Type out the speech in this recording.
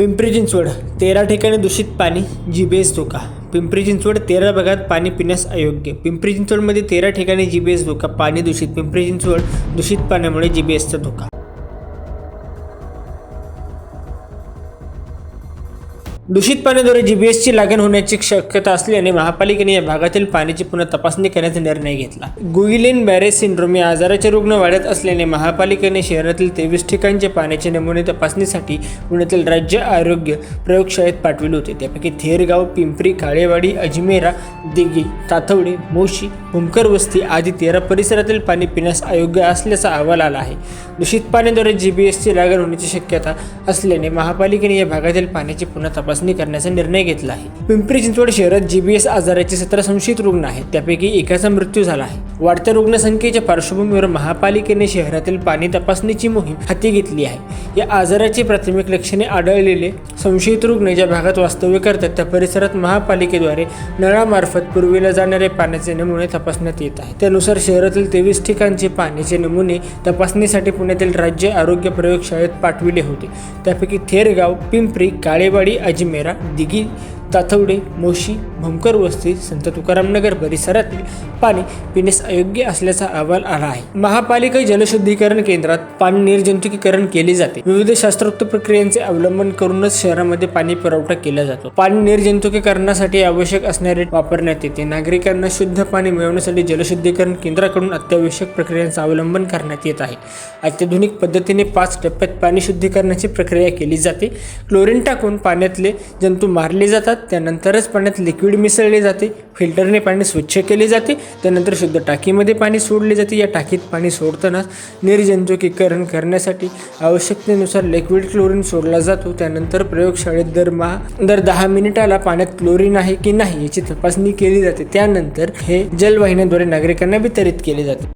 पिंपरी चिंचवड तेरा ठिकाणी दूषित पाणी जीबीएस धोका. पिंपरी चिंचवड तेरा भागात पाणी पिण्यास अयोग्य. पिंपरी चिंचवडमध्ये तेरा ठिकाणी जीबीएस धोका पाणी दूषित. पिंपरी चिंचवड दूषित पाण्यामुळे जीबीएसचा धोका. दूषित पाण्याद्वारे जी बी एसची लागण होण्याची शक्यता असल्याने महापालिकेने या भागातील पाण्याची पुन्हा तपासणी करण्याचा निर्णय घेतला. गुईलेन बॅरेज सिंड्रोम या आजाराचे रुग्ण वाढत असल्याने महापालिकेने शहरातील तेवीस ठिकाणचे पाण्याचे नमुने तपासणीसाठी पुण्यातील राज्य आरोग्य प्रयोगशाळेत पाठविले होते. त्यापैकी थेरगाव पिंपरी काळेवाडी अजमेरा दिघी तातवडे मोशी भुमकर वस्ती आदी तेरा परिसरातील पाणी पिण्यास अयोग्य असल्याचा अहवाल आला आहे. दूषित पाण्याद्वारे जी बी एसची लागण होण्याची शक्यता असल्याने महापालिकेने या भागातील पाण्याची पुन्हा तपासणी करण्याचा निर्णय घेतला आहे. पिंपरी चिंचवड शहरात जीबीएस आजाराचे सतरा संशयित रुग्ण आहेत. त्यापैकी एकाचा मृत्यू झाला आहे. वाढत्या रुग्णसंख्येच्या पार्श्वभूमीवर महापालिकेने शहरातील पाणी तपासणीची मोहीम हाती घेतली आहे. या आजाराची प्राथमिक लक्षणे आढळलेले संशयित रुग्ण ज्या भागात वास्तव्य करतात त्या परिसरात महापालिकेद्वारे नळामार्फत पुरविल्या जाणाऱ्या पाण्याचे नमुने तपासण्यात येत आहेत. त्यानुसार शहरातील तेवीस ठिकाणचे पाण्याचे नमुने तपासणीसाठी पुण्यातील राज्य आरोग्य प्रयोगशाळेत पाठविले होते. त्यापैकी थेरगाव पिंपरी काळेवाडी अजमेरा दिघी ताथवडे मोशी भमकर वस्ती संत तुकारामनगर परिसरातील पाणी पिण्यास अयोग्य असल्याचा अहवाल आला आहे. महापालिका जलशुद्धीकरण केंद्रात पाणी निर्जंतुकीकरण केले जाते. विविध शास्त्रोक्त प्रक्रियांचे अवलंबन करूनच शहरामध्ये पाणी पुरवठा केला जातो. पाणी निर्जंतुकीकरणासाठी आवश्यक असणारे वापरण्यात येते. नागरिकांना शुद्ध पाणी मिळवण्यासाठी जलशुद्धीकरण केंद्राकडून अत्यावश्यक प्रक्रियांचा अवलंबन करण्यात येत आहे. अत्याधुनिक पद्धतीने पाच टप्प्यात पाणी शुद्धीकरणाची प्रक्रिया केली जाते. क्लोरीन टाकून पाण्यातले जंतू मारले जातात. त्यानंतरच पाण्यात लिक्विड मिसळले जाते. फिल्टरने पाणी स्वच्छ केले जाते. त्यानंतर शुद्ध टाकीमध्ये पाणी सोडले जाते. या टाकीत पाणी सोडताना निर्जंतुकीकरण करण्यासाठी आवश्यकतेनुसार लिक्विड क्लोरीन सोडला जातो. त्यानंतर प्रयोगशाळेत दर महा दर दहा मिनिटाला पाण्यात क्लोरीन आहे की नाही याची तपासणी केली जाते. त्यानंतर हे जलवाहिन्यांद्वारे नागरिकांना वितरित केले जाते.